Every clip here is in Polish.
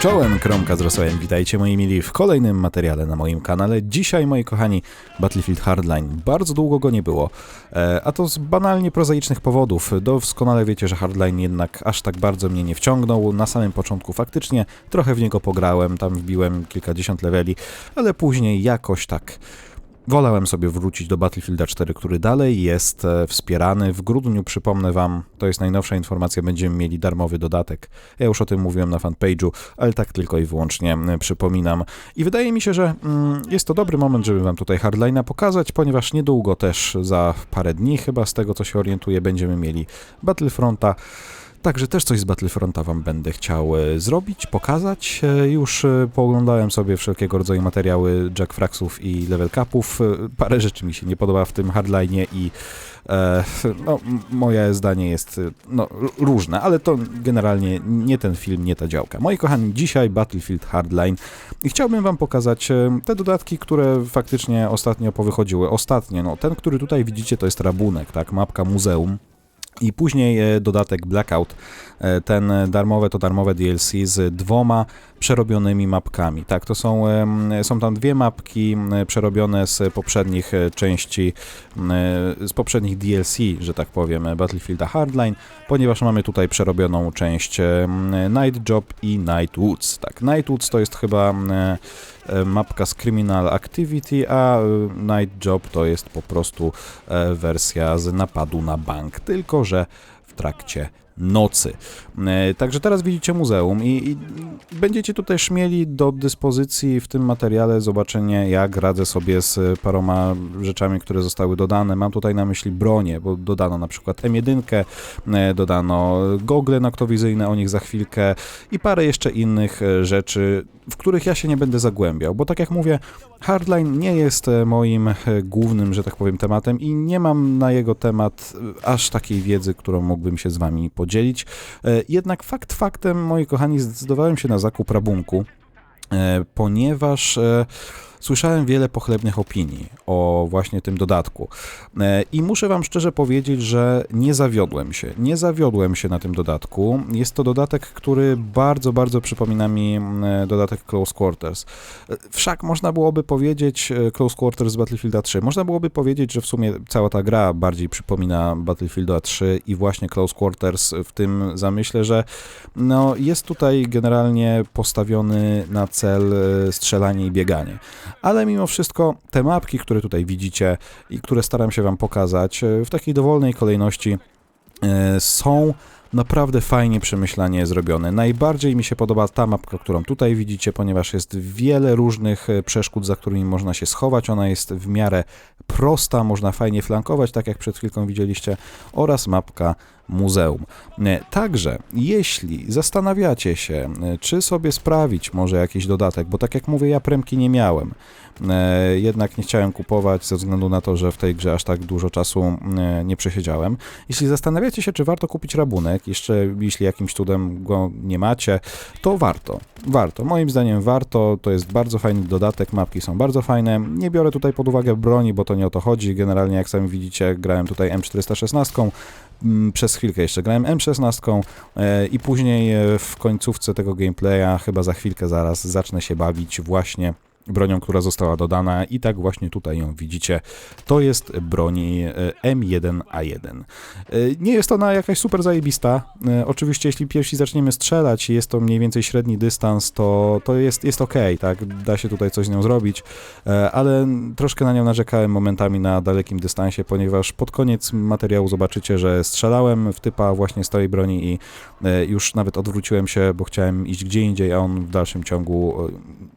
Czołem, Kromka z Rosołem, witajcie moi mili w kolejnym materiale na moim kanale. Dzisiaj, moi kochani, Battlefield Hardline. Bardzo długo go nie było, e, a to z banalnie prozaicznych powodów. Doskonale wiecie, że Hardline jednak aż tak bardzo mnie nie wciągnął. Na samym początku faktycznie trochę w niego pograłem, tam wbiłem kilkadziesiąt leveli, ale później jakoś tak Wolałem sobie wrócić do Battlefielda 4, który dalej jest e, wspierany. W grudniu, przypomnę Wam, to jest najnowsza informacja, będziemy mieli darmowy dodatek. Ja już o tym mówiłem na fanpage'u, ale tak tylko i wyłącznie przypominam. I wydaje mi się, że mm, jest to dobry moment, żeby Wam tutaj Hardline'a pokazać, ponieważ niedługo też, za parę dni chyba, z tego co się orientuję, będziemy mieli Battlefronta. Także też coś z Battlefronta Wam będę chciał e, zrobić, pokazać. E, Już e, pooglądałem sobie wszelkiego rodzaju materiały Jack Fraxów i Level Cupów. E, Parę rzeczy mi się nie podoba w tym hardline'ie i e, no, moje zdanie jest no, różne, ale to generalnie nie ten film, nie ta działka. Moi kochani, dzisiaj Battlefield Hardline i chciałbym Wam pokazać te dodatki, które faktycznie ostatnio powychodziły. Ostatnie, no ten, który tutaj widzicie, to jest rabunek, tak, mapka muzeum. I później e, dodatek Blackout, e, ten darmowe to darmowe DLC z dwoma przerobionymi mapkami. Tak, to są, są tam dwie mapki przerobione z poprzednich e, części, z poprzednich DLC, że tak powiem, Battlefielda Hardline, ponieważ mamy tutaj przerobioną część Night Job i Night Woods. Tak, Night Woods to jest chyba mapka z Criminal Activity, a Night Job to jest po prostu wersja z napadu na bank, tylko że w trakcie nocy. E, Także teraz widzicie muzeum i, i będziecie tu też mieli do dyspozycji w tym materiale zobaczenie, jak radzę sobie z paroma rzeczami, które zostały dodane. Mam tutaj na myśli bronię, bo dodano na przykład M1, e, dodano gogle noktowizyjne, o nich za chwilkę i parę jeszcze innych e, rzeczy, w których ja się nie będę zagłębiał, bo tak jak mówię, Hardline nie jest moim głównym, że tak powiem, tematem i nie mam na jego temat aż takiej wiedzy, którą mógłbym się z wami podzielić. E, Jednak fakt faktem, moi kochani, zdecydowałem się na zakup rabunku, e, ponieważ e, słyszałem wiele pochlebnych opinii o właśnie tym dodatku. E, I muszę Wam szczerze powiedzieć, że nie zawiodłem się. Nie zawiodłem się na tym dodatku. Jest to dodatek, który bardzo, bardzo przypomina mi dodatek Close Quarters. E, Wszak można byłoby powiedzieć e, Close Quarters z Battlefielda 3. Można byłoby powiedzieć, że w sumie cała ta gra bardziej przypomina Battlefielda 3 i właśnie Close Quarters w tym zamyśle, że no, jest tutaj generalnie postawiony na cel strzelanie i bieganie. Ale mimo wszystko te mapki, które tutaj widzicie i które staram się Wam pokazać e, w takiej dowolnej kolejności e, są naprawdę fajnie przemyślanie zrobione. Najbardziej mi się podoba ta mapka, którą tutaj widzicie, ponieważ jest wiele różnych e, przeszkód, za którymi można się schować. Ona jest w miarę prosta, można fajnie flankować, tak jak przed chwilką widzieliście, oraz mapka muzeum. E, Także, jeśli zastanawiacie się, e, czy sobie sprawić może jakiś dodatek, bo tak jak mówię, ja premki nie miałem, e, jednak nie chciałem kupować ze względu na to, że w tej grze aż tak dużo czasu nie przesiedziałem. Jeśli zastanawiacie się, czy warto kupić rabunek, jeszcze jeśli jakimś cudem go nie macie, to warto. Warto. Moim zdaniem warto. To jest bardzo fajny dodatek. Mapki są bardzo fajne. Nie biorę tutaj pod uwagę broni, bo to nie o to chodzi. Generalnie, jak sami widzicie, grałem tutaj M416. Mm, Przez chwilkę jeszcze grałem M16 e, i później e, w końcówce tego gameplaya, chyba za chwilkę zaraz, zacznę się bawić właśnie bronią, która została dodana i tak właśnie tutaj ją widzicie. To jest broni e, M1A1. E, Nie jest ona jakaś super zajebista. E, Oczywiście jeśli pierwsi zaczniemy strzelać i jest to mniej więcej średni dystans, to, to jest, jest ok, tak? Da się tutaj coś z nią zrobić, ale troszkę na nią narzekałem momentami na dalekim dystansie, ponieważ pod koniec materiału zobaczycie, że strzelałem w typa właśnie z tej broni i już nawet odwróciłem się, bo chciałem iść gdzie indziej, a on w dalszym ciągu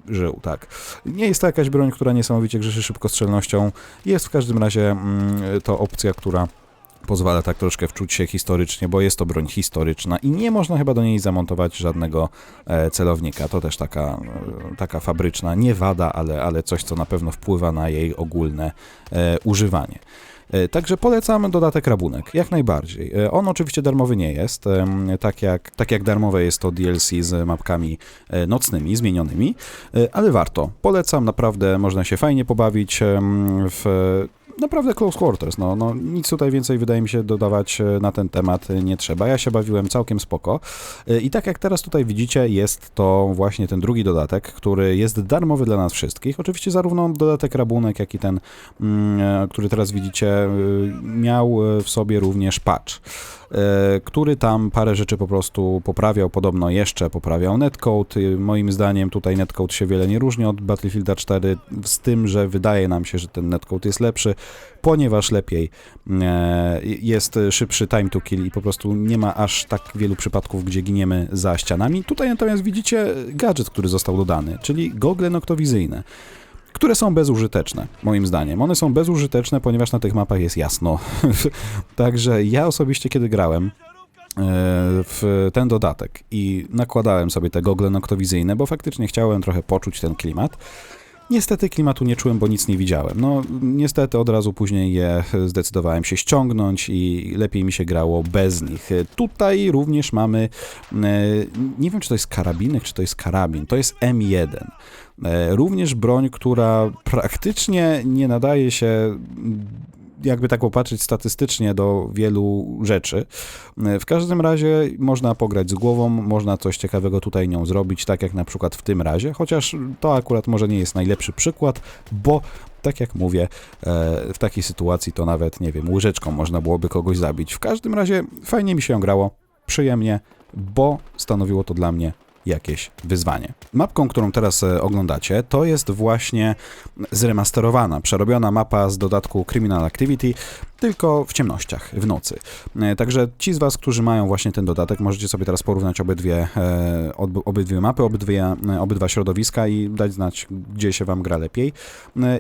żył, tak. Nie jest to jakaś broń, która niesamowicie grzeszy szybkostrzelnością. Jest w każdym razie mm, to opcja, która pozwala tak troszkę wczuć się historycznie, bo jest to broń historyczna i nie można chyba do niej zamontować żadnego e, celownika. To też taka, e, taka fabryczna, nie wada, ale, ale coś, co na pewno wpływa na jej ogólne e, używanie. E, Także polecam dodatek Rabunek, jak najbardziej. E, On oczywiście darmowy nie jest, tak jak, tak jak darmowe jest to DLC z mapkami e, nocnymi, zmienionymi, ale warto. Polecam, naprawdę można się fajnie pobawić w naprawdę close quarters, no, no nic tutaj więcej wydaje mi się dodawać e, na ten temat e, nie trzeba. Ja się bawiłem całkiem spoko E, i tak jak teraz tutaj widzicie, jest to właśnie ten drugi dodatek, który jest darmowy dla nas wszystkich. Oczywiście zarówno dodatek rabunek, jak i ten, mm, który teraz widzicie, miał w sobie również patch który tam parę rzeczy po prostu poprawiał, podobno jeszcze poprawiał netcode. Moim zdaniem tutaj netcode się wiele nie różni od Battlefielda 4, z tym, że wydaje nam się, że ten netcode jest lepszy, ponieważ lepiej e, jest szybszy time to kill i po prostu nie ma aż tak wielu przypadków, gdzie giniemy za ścianami. Tutaj natomiast widzicie gadżet, który został dodany, czyli gogle noktowizyjne które są bezużyteczne, moim zdaniem. One są bezużyteczne, ponieważ na tych mapach jest jasno. Także ja osobiście, kiedy grałem, e, w ten dodatek i nakładałem sobie te gogle noktowizyjne, bo faktycznie chciałem trochę poczuć ten klimat. Niestety klimatu nie czułem, bo nic nie widziałem. No, niestety od razu później je zdecydowałem się ściągnąć i lepiej mi się grało bez nich. Tutaj również mamy, e, nie wiem czy to jest karabinek, czy to jest karabin, to jest M1. E, Również broń, która praktycznie nie nadaje się jakby tak popatrzeć statystycznie do wielu rzeczy. E, W każdym razie można pograć z głową, można coś ciekawego tutaj nią zrobić, tak jak na przykład w tym razie, chociaż to akurat może nie jest najlepszy przykład, bo tak jak mówię, e, w takiej sytuacji to nawet, nie wiem, łyżeczką można byłoby kogoś zabić. W każdym razie fajnie mi się grało, przyjemnie, bo stanowiło to dla mnie jakieś wyzwanie. Mapką, którą teraz e, oglądacie, to jest właśnie zremasterowana, przerobiona mapa z dodatku Criminal Activity, tylko w ciemnościach, w nocy. E, Także ci z Was, którzy mają właśnie ten dodatek, możecie sobie teraz porównać obydwie, e, ob- obydwie mapy, obydwie, obydwa środowiska i dać znać, gdzie się Wam gra lepiej.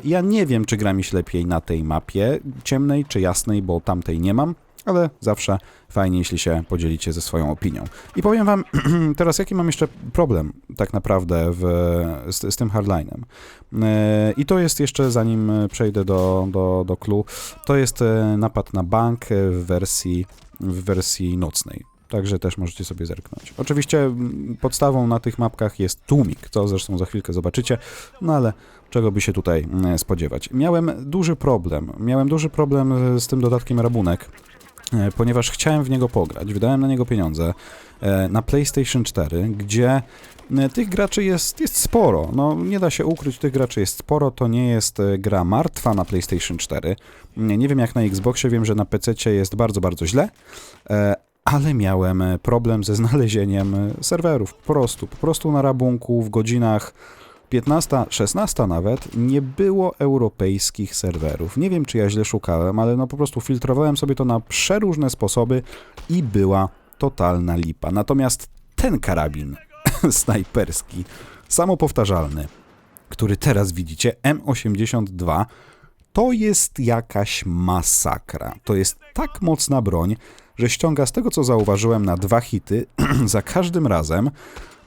Ja nie wiem, czy gra mi się lepiej na tej mapie ciemnej czy jasnej, bo tamtej nie mam ale zawsze fajnie, jeśli się podzielicie ze swoją opinią. I powiem wam teraz, jaki mam jeszcze problem tak naprawdę w, z, z tym hardlinem. E, I to jest jeszcze, zanim przejdę do, do, do clue, to jest e, napad na bank w wersji, w wersji nocnej. Także też możecie sobie zerknąć. Oczywiście podstawą na tych mapkach jest tłumik, co zresztą za chwilkę zobaczycie, no ale czego by się tutaj spodziewać. Miałem duży problem. Miałem duży problem z tym dodatkiem rabunek, e, ponieważ chciałem w niego pograć. Wydałem na niego pieniądze e, na PlayStation 4, gdzie e, tych graczy jest, jest sporo. No, nie da się ukryć, tych graczy jest sporo. To nie jest e, gra martwa na PlayStation 4. Nie, nie wiem jak na Xboxie, wiem, że na PC jest bardzo, bardzo źle. E, ale miałem e, problem ze znalezieniem e, serwerów. Po prostu, po prostu na rabunku w godzinach 15, 16 nawet nie było europejskich serwerów. Nie wiem, czy ja źle szukałem, ale no po prostu filtrowałem sobie to na przeróżne sposoby i była totalna lipa. Natomiast ten karabin snajperski, samopowtarzalny, który teraz widzicie, M82, to jest jakaś masakra. To jest tak mocna broń, że ściąga z tego, co zauważyłem, na dwa hity za każdym razem.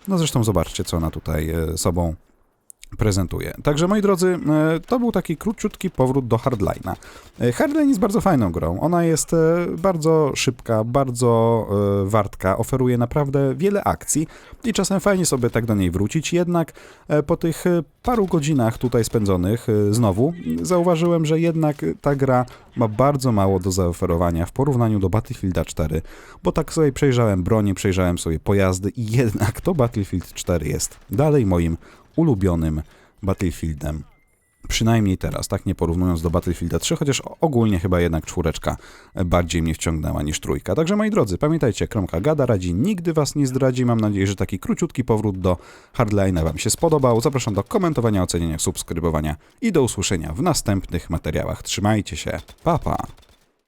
No zresztą zobaczcie, co ona tutaj e, sobą prezentuje. Także moi drodzy, e, to był taki króciutki powrót do Hardline'a. Hardline jest bardzo fajną grą. Ona jest e, bardzo szybka, bardzo e, wartka, oferuje naprawdę wiele akcji i czasem fajnie sobie tak do niej wrócić. Jednak po tych paru godzinach tutaj spędzonych znowu zauważyłem, że jednak ta gra ma bardzo mało do zaoferowania w porównaniu do Battlefielda 4, bo tak sobie przejrzałem broni, przejrzałem sobie pojazdy i jednak to Battlefield 4 jest dalej moim ulubionym Battlefieldem. Przynajmniej teraz, tak nie porównując do Battlefielda 3, chociaż ogólnie chyba jednak czwóreczka bardziej mnie wciągnęła niż trójka. Także moi drodzy, pamiętajcie, Kromka Gada radzi nigdy was nie zdradzi. Mam nadzieję, że taki króciutki powrót do Hardline'a wam się spodobał. Zapraszam do komentowania, oceniania, subskrybowania i do usłyszenia w następnych materiałach. Trzymajcie się, pa pa!